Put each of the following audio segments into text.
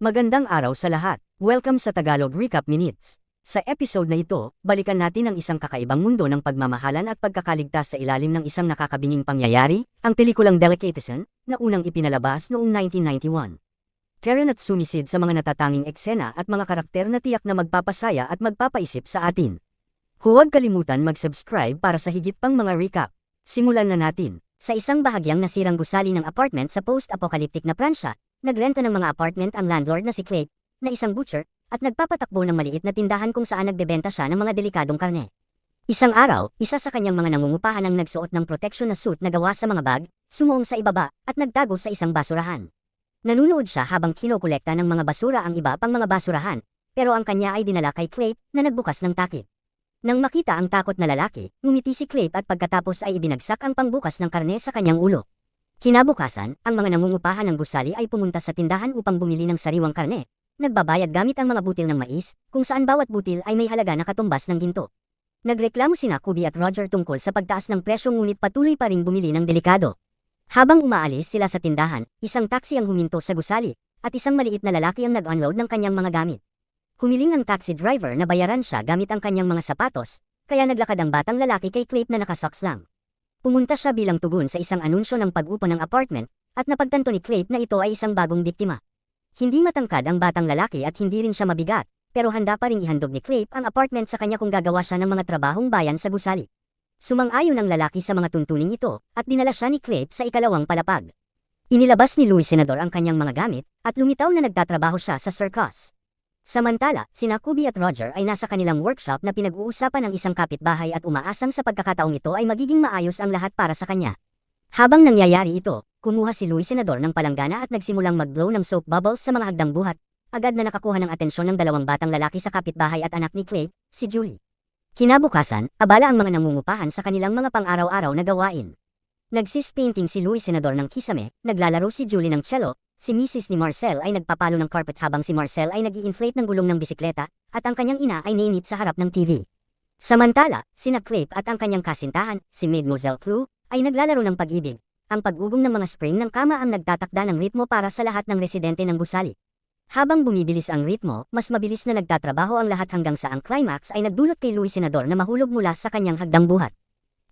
Magandang araw sa lahat. Welcome sa Tagalog Recap Minutes. Sa episode na ito, balikan natin ang isang kakaibang mundo ng pagmamahalan at pagkakaligtas sa ilalim ng isang nakakabinging pangyayari, ang pelikulang Delicatessen, na unang ipinalabas noong 1991. Karen at sumisid sa mga natatanging eksena at mga karakter na tiyak na magpapasaya at magpapaisip sa atin. Huwag kalimutan mag-subscribe para sa higit pang mga recap. Simulan na natin. Sa isang bahagyang nasirang gusali ng apartment sa post-apocalyptic na Pransya, Nagrenta ng mga apartment ang landlord na si Craig, na isang butcher, at nagpapatakbo ng maliit na tindahan kung saan nagbebenta siya ng mga delikadong karne. Isang araw, isa sa kanyang mga nangungupahan ang nagsuot ng protection na suit na gawa sa mga bag, sumuong sa ibaba, at nagtago sa isang basurahan. Nanunood siya habang kinokolekta ng mga basura ang iba pang mga basurahan, pero ang kanya ay dinala kay Craig na nagbukas ng takip. Nang makita ang takot na lalaki, ngumiti si Craig at pagkatapos ay ibinagsak ang pangbukas ng karne sa kanyang ulo. Kinabukasan, ang mga nangungupahan ng gusali ay pumunta sa tindahan upang bumili ng sariwang karne. Nagbabayad gamit ang mga butil ng mais, kung saan bawat butil ay may halaga na katumbas ng ginto. Nagreklamo sina Kubi at Roger tungkol sa pagtaas ng presyo ngunit patuloy pa ring bumili ng delikado. Habang umaalis sila sa tindahan, isang taxi ang huminto sa gusali, at isang maliit na lalaki ang nag-unload ng kanyang mga gamit. Humiling ang taxi driver na bayaran siya gamit ang kanyang mga sapatos, kaya naglakad ang batang lalaki kay Clape na nakasocks lang. Pumunta siya bilang tugon sa isang anunsyo ng pag-upo ng apartment, at napagtanto ni Clape na ito ay isang bagong biktima. Hindi matangkad ang batang lalaki at hindi rin siya mabigat, pero handa pa ring ihandog ni Clape ang apartment sa kanya kung gagawa siya ng mga trabahong bayan sa gusali. Sumang-ayon ang lalaki sa mga tuntuning ito, at dinala siya ni Clape sa ikalawang palapag. Inilabas ni Louis Senador ang kanyang mga gamit, at lumitaw na nagtatrabaho siya sa circus. Samantala, sina Kubi at Roger ay nasa kanilang workshop na pinag-uusapan ng isang kapitbahay at umaasang sa pagkakataong ito ay magiging maayos ang lahat para sa kanya. Habang nangyayari ito, kumuha si Louis Senador ng palanggana at nagsimulang mag-blow ng soap bubbles sa mga hagdang buhat, agad na nakakuha ng atensyon ng dalawang batang lalaki sa kapitbahay at anak ni Clay, si Julie. Kinabukasan, abala ang mga nangungupahan sa kanilang mga pang-araw-araw na gawain. Nagsis painting si Louis Senador ng kisame, naglalaro si Julie ng cello, Si Mrs. ni Marcel ay nagpapalo ng carpet habang si Marcel ay nag inflate ng gulong ng bisikleta, at ang kanyang ina ay nainit sa harap ng TV. Samantala, sina Clape at ang kanyang kasintahan, si Mademoiselle Clue, ay naglalaro ng pag-ibig. Ang pag-ugong ng mga spring ng kama ang nagtatakda ng ritmo para sa lahat ng residente ng gusali. Habang bumibilis ang ritmo, mas mabilis na nagtatrabaho ang lahat hanggang sa ang climax ay nagdulot kay Louis Senador na mahulog mula sa kanyang hagdang buhat.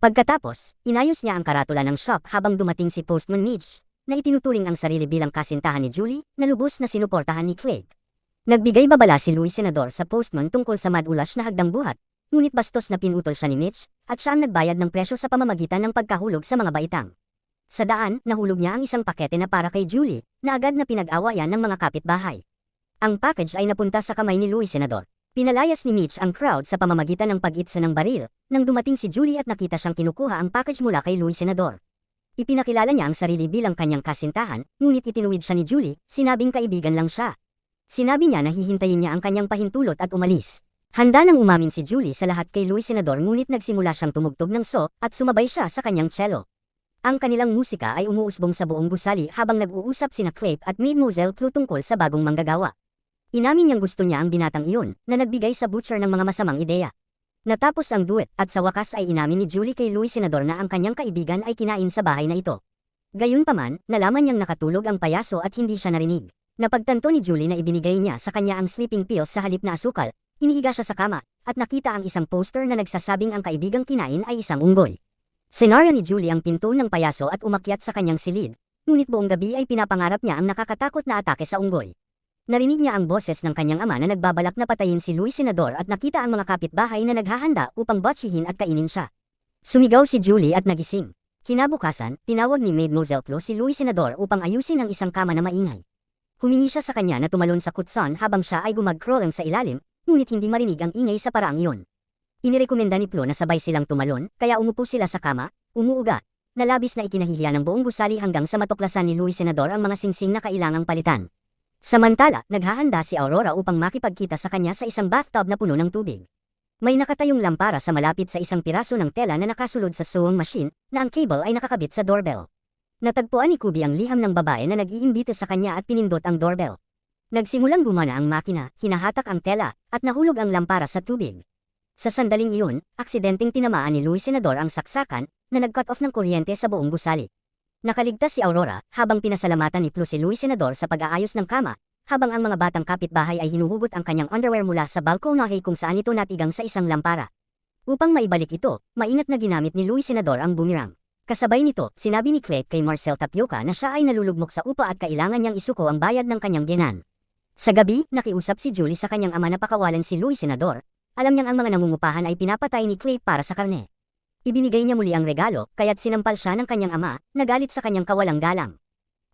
Pagkatapos, inayos niya ang karatula ng shop habang dumating si Postman Midge, na itinuturing ang sarili bilang kasintahan ni Julie, na lubos na sinuportahan ni Craig. Nagbigay babala si Louis Senador sa postman tungkol sa madulas na hagdang buhat, ngunit bastos na pinutol siya ni Mitch, at siya ang nagbayad ng presyo sa pamamagitan ng pagkahulog sa mga baitang. Sa daan, nahulog niya ang isang pakete na para kay Julie, na agad na pinag-awayan ng mga kapitbahay. Ang package ay napunta sa kamay ni Louis Senador. Pinalayas ni Mitch ang crowd sa pamamagitan ng pag-itsa ng baril, nang dumating si Julie at nakita siyang kinukuha ang package mula kay Louis Senador. Ipinakilala niya ang sarili bilang kanyang kasintahan, ngunit itinuwid siya ni Julie, sinabing kaibigan lang siya. Sinabi niya na hihintayin niya ang kanyang pahintulot at umalis. Handa nang umamin si Julie sa lahat kay Louis Senador ngunit nagsimula siyang tumugtog ng so at sumabay siya sa kanyang cello. Ang kanilang musika ay umuusbong sa buong gusali habang nag-uusap sina Clape at Mademoiselle Clue tungkol sa bagong manggagawa. Inamin niyang gusto niya ang binatang iyon na nagbigay sa butcher ng mga masamang ideya. Natapos ang duet at sa wakas ay inamin ni Julie kay Louis Senador na ang kanyang kaibigan ay kinain sa bahay na ito. Gayunpaman, nalaman niyang nakatulog ang payaso at hindi siya narinig. Napagtanto ni Julie na ibinigay niya sa kanya ang sleeping pills sa halip na asukal, hinihiga siya sa kama, at nakita ang isang poster na nagsasabing ang kaibigang kinain ay isang unggoy. Senaryo ni Julie ang pinto ng payaso at umakyat sa kanyang silid, ngunit buong gabi ay pinapangarap niya ang nakakatakot na atake sa unggoy. Narinig niya ang boses ng kanyang ama na nagbabalak na patayin si Louis Senador at nakita ang mga kapitbahay na naghahanda upang botsihin at kainin siya. Sumigaw si Julie at nagising. Kinabukasan, tinawag ni Mademoiselle Clo si Louis Senador upang ayusin ang isang kama na maingay. Humingi siya sa kanya na tumalon sa kutson habang siya ay gumag-crawling sa ilalim, ngunit hindi marinig ang ingay sa paraang iyon. Inirekomenda ni Flo na sabay silang tumalon, kaya umupo sila sa kama, umuuga, nalabis na ikinahihiya ng buong gusali hanggang sa matuklasan ni Louis Senador ang mga singsing na kailangang palitan. Samantala, naghahanda si Aurora upang makipagkita sa kanya sa isang bathtub na puno ng tubig. May nakatayong lampara sa malapit sa isang piraso ng tela na nakasulod sa sewing machine na ang cable ay nakakabit sa doorbell. Natagpuan ni Kubi ang liham ng babae na nag-iimbita sa kanya at pinindot ang doorbell. Nagsimulang gumana ang makina, hinahatak ang tela, at nahulog ang lampara sa tubig. Sa sandaling iyon, aksidenteng tinamaan ni Luis Senador ang saksakan na nag-cut off ng kuryente sa buong gusali. Nakaligtas si Aurora habang pinasalamatan ni Flo si Luis Senador sa pag-aayos ng kama, habang ang mga batang kapitbahay ay hinuhugot ang kanyang underwear mula sa balkonahe kung saan ito natigang sa isang lampara. Upang maibalik ito, maingat na ginamit ni Louis Senador ang boomerang. Kasabay nito, sinabi ni Clegg kay Marcel Tapioca na siya ay nalulugmok sa upa at kailangan niyang isuko ang bayad ng kanyang biyanan. Sa gabi, nakiusap si Julie sa kanyang ama na pakawalan si Louis Senador. Alam niyang ang mga nangungupahan ay pinapatay ni Clegg para sa karne. Ibinigay niya muli ang regalo, kaya't sinampal siya ng kanyang ama, nagalit sa kanyang kawalang galang.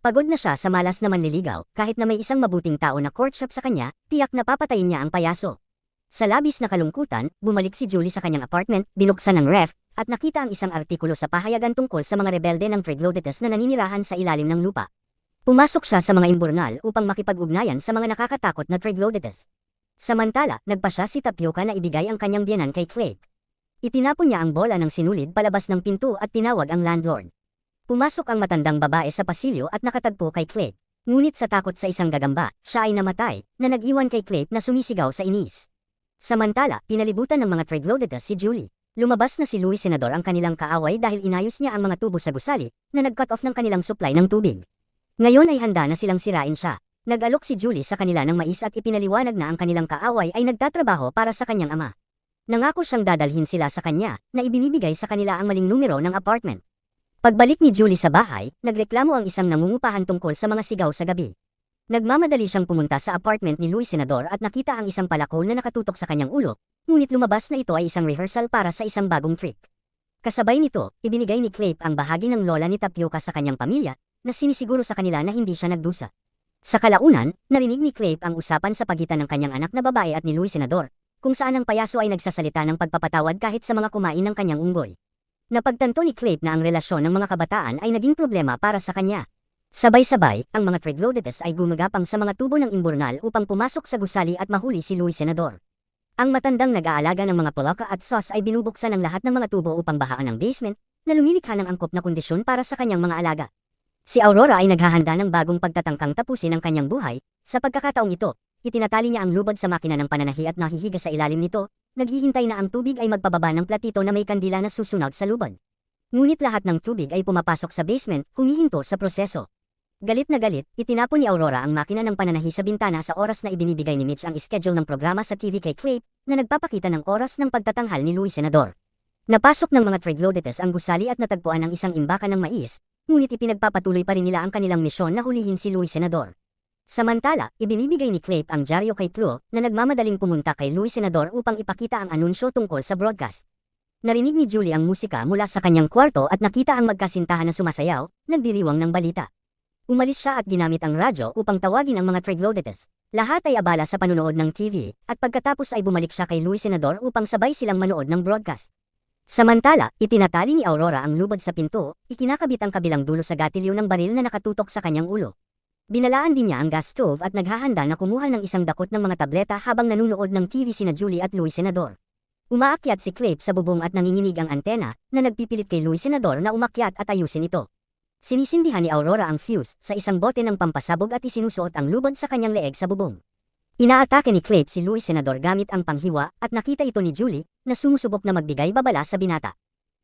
Pagod na siya sa malas na manliligaw, kahit na may isang mabuting tao na courtship sa kanya, tiyak na papatayin niya ang payaso. Sa labis na kalungkutan, bumalik si Julie sa kanyang apartment, binuksan ang ref, at nakita ang isang artikulo sa pahayagan tungkol sa mga rebelde ng triglodytes na naninirahan sa ilalim ng lupa. Pumasok siya sa mga imburnal upang makipag-ugnayan sa mga nakakatakot na triglodytes. Samantala, nagpa siya si Tapioca na ibigay ang kanyang biyanan kay Clegg. Itinapon niya ang bola ng sinulid palabas ng pinto at tinawag ang landlord. Pumasok ang matandang babae sa pasilyo at nakatagpo kay Clegg. Ngunit sa takot sa isang gagamba, siya ay namatay, na nag-iwan kay Clegg na sumisigaw sa inis. Samantala, pinalibutan ng mga triglodytes si Julie. Lumabas na si Louis Senador ang kanilang kaaway dahil inayos niya ang mga tubo sa gusali na nag-cut off ng kanilang supply ng tubig. Ngayon ay handa na silang sirain siya. Nag-alok si Julie sa kanila ng mais at ipinaliwanag na ang kanilang kaaway ay nagtatrabaho para sa kanyang ama. Nangako siyang dadalhin sila sa kanya na ibinibigay sa kanila ang maling numero ng apartment. Pagbalik ni Julie sa bahay, nagreklamo ang isang nangungupahan tungkol sa mga sigaw sa gabi. Nagmamadali siyang pumunta sa apartment ni Luis Senador at nakita ang isang palakol na nakatutok sa kanyang ulo, ngunit lumabas na ito ay isang rehearsal para sa isang bagong trick. Kasabay nito, ibinigay ni Clape ang bahagi ng lola ni Tapioca sa kanyang pamilya, na sinisiguro sa kanila na hindi siya nagdusa. Sa kalaunan, narinig ni Clape ang usapan sa pagitan ng kanyang anak na babae at ni Luis Senador, kung saan ang payaso ay nagsasalita ng pagpapatawad kahit sa mga kumain ng kanyang unggoy. Napagtanto ni Clape na ang relasyon ng mga kabataan ay naging problema para sa kanya. Sabay-sabay, ang mga triglodytes ay gumagapang sa mga tubo ng imburnal upang pumasok sa gusali at mahuli si Luis Senador. Ang matandang nag-aalaga ng mga polaka at sauce ay binubuksan ang lahat ng mga tubo upang bahaan ang basement, na lumilikha ng angkop na kondisyon para sa kanyang mga alaga. Si Aurora ay naghahanda ng bagong pagtatangkang tapusin ang kanyang buhay, sa pagkakataong ito, itinatali niya ang lubad sa makina ng pananahi at nahihiga sa ilalim nito, naghihintay na ang tubig ay magbababa ng platito na may kandila na susunog sa lubad. Ngunit lahat ng tubig ay pumapasok sa basement, humihinto sa proseso. Galit na galit, itinapon ni Aurora ang makina ng pananahi sa bintana sa oras na ibinibigay ni Mitch ang schedule ng programa sa TV kay Clape na nagpapakita ng oras ng pagtatanghal ni Luis Senador. Napasok ng mga triglodytes ang gusali at natagpuan ang isang imbakan ng mais, ngunit ipinagpapatuloy pa rin nila ang kanilang misyon na hulihin si Luis Senador. Samantala, ibinibigay ni Clape ang dyaryo kay Pluo na nagmamadaling pumunta kay Luis Senador upang ipakita ang anunsyo tungkol sa broadcast. Narinig ni Julie ang musika mula sa kanyang kwarto at nakita ang magkasintahan na sumasayaw, nagdiriwang ng balita. Umalis siya at ginamit ang radyo upang tawagin ang mga triglodytes. Lahat ay abala sa panunood ng TV, at pagkatapos ay bumalik siya kay Luis Senador upang sabay silang manood ng broadcast. Samantala, itinatali ni Aurora ang lubad sa pinto, ikinakabit ang kabilang dulo sa gatilyo ng baril na nakatutok sa kanyang ulo. Binalaan din niya ang gas stove at naghahanda na kumuha ng isang dakot ng mga tableta habang nanunood ng TV sina Julie at Luis Senador. Umaakyat si Clape sa bubong at nanginginig ang antena na nagpipilit kay Luis Senador na umakyat at ayusin ito. Sinisindihan ni Aurora ang fuse sa isang bote ng pampasabog at isinusuot ang lubad sa kanyang leeg sa bubong. Inaatake ni Clape si Louis Senador gamit ang panghiwa at nakita ito ni Julie na sumusubok na magbigay babala sa binata.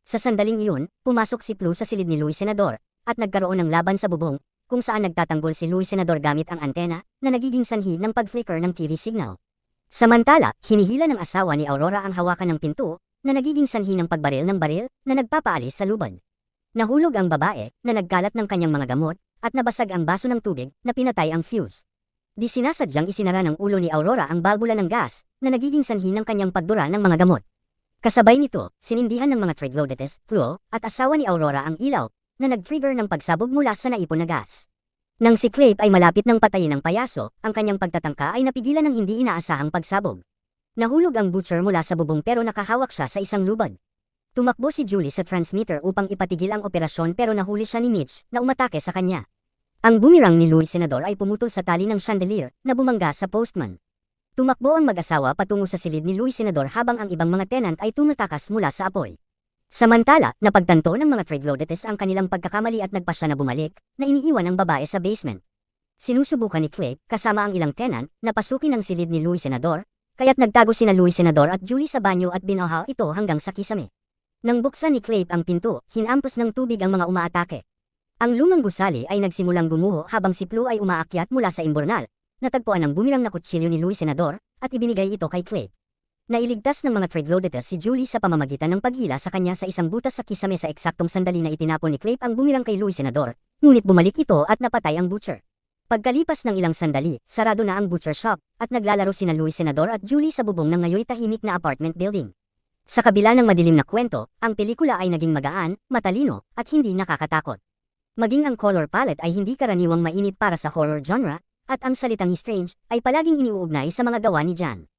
Sa sandaling iyon, pumasok si Plu sa silid ni Louis Senador at nagkaroon ng laban sa bubong kung saan nagtatanggol si Louis Senador gamit ang antena na nagiging sanhi ng pag-flicker ng TV signal. Samantala, hinihila ng asawa ni Aurora ang hawakan ng pinto na nagiging sanhi ng pagbaril ng baril na nagpapaalis sa lubad. Nahulog ang babae na nagkalat ng kanyang mga gamot at nabasag ang baso ng tubig na pinatay ang fuse. Di sinasadyang isinara ng ulo ni Aurora ang balbula ng gas na nagiging sanhi ng kanyang pagdura ng mga gamot. Kasabay nito, sinindihan ng mga triglodytes, fluo, at asawa ni Aurora ang ilaw na nag-trigger ng pagsabog mula sa naipon na gas. Nang si Clape ay malapit ng patayin ng payaso, ang kanyang pagtatangka ay napigilan ng hindi inaasahang pagsabog. Nahulog ang butcher mula sa bubong pero nakahawak siya sa isang lubad. Tumakbo si Julie sa transmitter upang ipatigil ang operasyon pero nahuli siya ni Mitch na umatake sa kanya. Ang boomerang ni Louis Senador ay pumutol sa tali ng chandelier na bumangga sa postman. Tumakbo ang mag-asawa patungo sa silid ni Louis Senador habang ang ibang mga tenant ay tumatakas mula sa apoy. Samantala, napagtanto ng mga triglodytes ang kanilang pagkakamali at nagpa siya na bumalik, na iniiwan ang babae sa basement. Sinusubukan ni Clay, kasama ang ilang tenant, na pasukin ang silid ni Louis Senador, kaya't nagtago sina Louis Senador at Julie sa banyo at binahaw ito hanggang sa kisame. Nang buksan ni Clape ang pinto, hinampos ng tubig ang mga umaatake. Ang lumang gusali ay nagsimulang gumuho habang si Plu ay umaakyat mula sa imburnal, natagpuan ang bumirang na kutsilyo ni Louis Senador, at ibinigay ito kay Clay. Nailigtas ng mga troglodytes si Julie sa pamamagitan ng paghila sa kanya sa isang butas sa kisame sa eksaktong sandali na itinapon ni Clay ang bumirang kay Louis Senador, ngunit bumalik ito at napatay ang butcher. Pagkalipas ng ilang sandali, sarado na ang butcher shop, at naglalaro sina Louis Senador at Julie sa bubong ng ngayoy tahimik na apartment building. Sa kabila ng madilim na kwento, ang pelikula ay naging magaan, matalino, at hindi nakakatakot. Maging ang color palette ay hindi karaniwang mainit para sa horror genre, at ang salitang strange ay palaging iniuugnay sa mga gawa ni Jan.